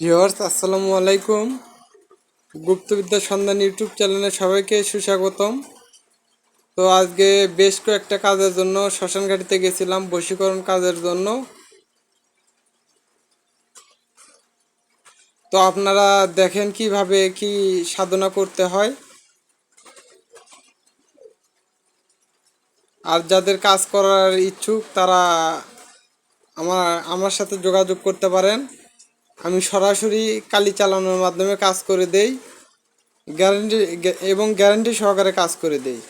Viewers আসসালামু আলাইকুম। গুপ্তবিদ্যা সন্ধান ইউটিউব চ্যানেলে সবাইকে সুস্বাগতম। তো আজকে বেশ কয়েকটা কাজের জন্য শ্মশানঘাটিতে গেছিলাম, বশীকরণ কাজের জন্য। তো আপনারা দেখেন কীভাবে কি সাধনা করতে হয়। আর যাদের কাজ করার ইচ্ছুক, তারা আমার আমার সাথে যোগাযোগ করতে পারেন। আমি সরাসরি কালি চালানোর মাধ্যমে কাজ করে দেই গ্যারান্টি এবং গ্যারান্টি সহকারে কাজ করে দেই।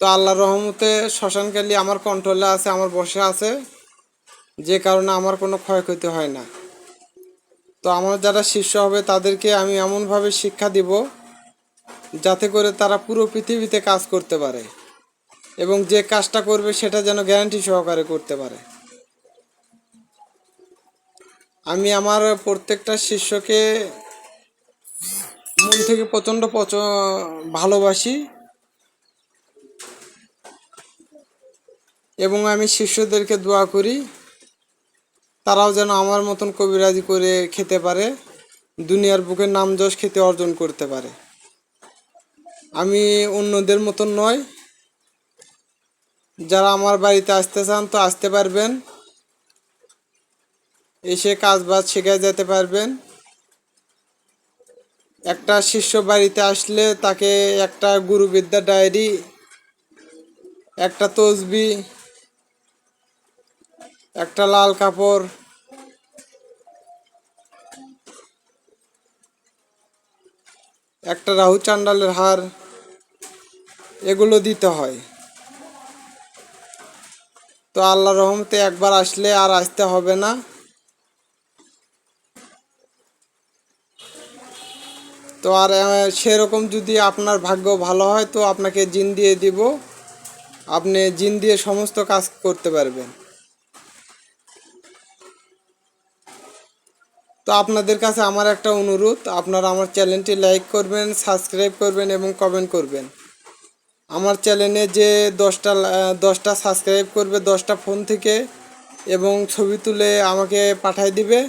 তো আল্লাহর রহমতে শ্মশানকালী আমার কন্ট্রোলে আছে, আমার বসে আছে, যে কারণে আমার কোনো ক্ষয়ক্ষতি হয় না। তো আমার যারা শিষ্য হবে তাদেরকে আমি এমনভাবে শিক্ষা দিব, যাতে করে তারা পুরো পৃথিবীতে কাজ করতে পারে, এবং যে কাজটা করবে সেটা যেন গ্যারান্টি সহকারে করতে পারে। আমি আমার প্রত্যেকটা শিষ্যকে মন থেকে প্রচণ্ড পচ ভালোবাসি। এবং আমি শিষ্যদেরকে দোয়া করি, তারাও যেন আমার মতন কবিরাজি করে খেতে পারে, দুনিয়ার বুকে নাম যশ খেতে অর্জন করতে পারে। আমি অন্যদের মতন নয়, যারা আমার বাড়িতে আসতে চান তো আসতে পারবেন। এসে কাজ বাজ শিখে যেতে পারবেন। একটা শিষ্য বাড়িতে আসলে তাকে একটা গুরুবিদ্যা ডায়েরি, একটা তসবি, একটা লাল কাপড়, একটা রাহু চান্ডালের হার, এগুলো দিতে হয়। তো আল্লাহ রহমতে একবার আসলে আর আসতে হবে না। তো আর সেরকম যদি আপনার ভাগ্য ভালো হয়, তো আপনাকে জিন দিয়ে দিব। আপনি জিন দিয়ে সমস্ত কাজ করতে পারবেন। তো আপনাদের কাছে আমার একটা অনুরোধ, আপনারা আমার চ্যানেলটি লাইক করবেন, সাবস্ক্রাইব করবেন এবং কমেন্ট করবেন। আমার চ্যানেলে যে দশটা দশটা সাবস্ক্রাইব করবে, দশটা ফোন থেকে এবং ছবি তুলে আমাকে পাঠাই দিবে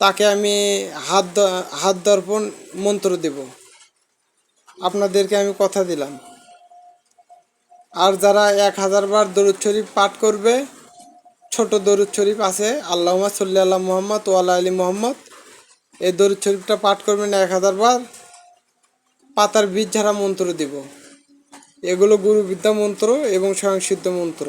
তাকে আমি হাত হাত দর্পণ মন্ত্র দেব। আপনাদেরকে আমি কথা দিলাম। আর যারা এক হাজার বার দরুদ শরীফ পাঠ করবে, ছোট দরুদ শরীফ আছে আল্লাহমা সাল্লি আল্লাহ মোহাম্মদ ওয়ালা আলী মোহাম্মদ, এই দরুদ শরীফটা পাঠ করবেন এক হাজার বার, পাতার বীজ ঝাড়া মন্ত্র দিব। এগুলো গুরুবিদ্যা মন্ত্র এবং স্বয়ংসিদ্ধ মন্ত্র।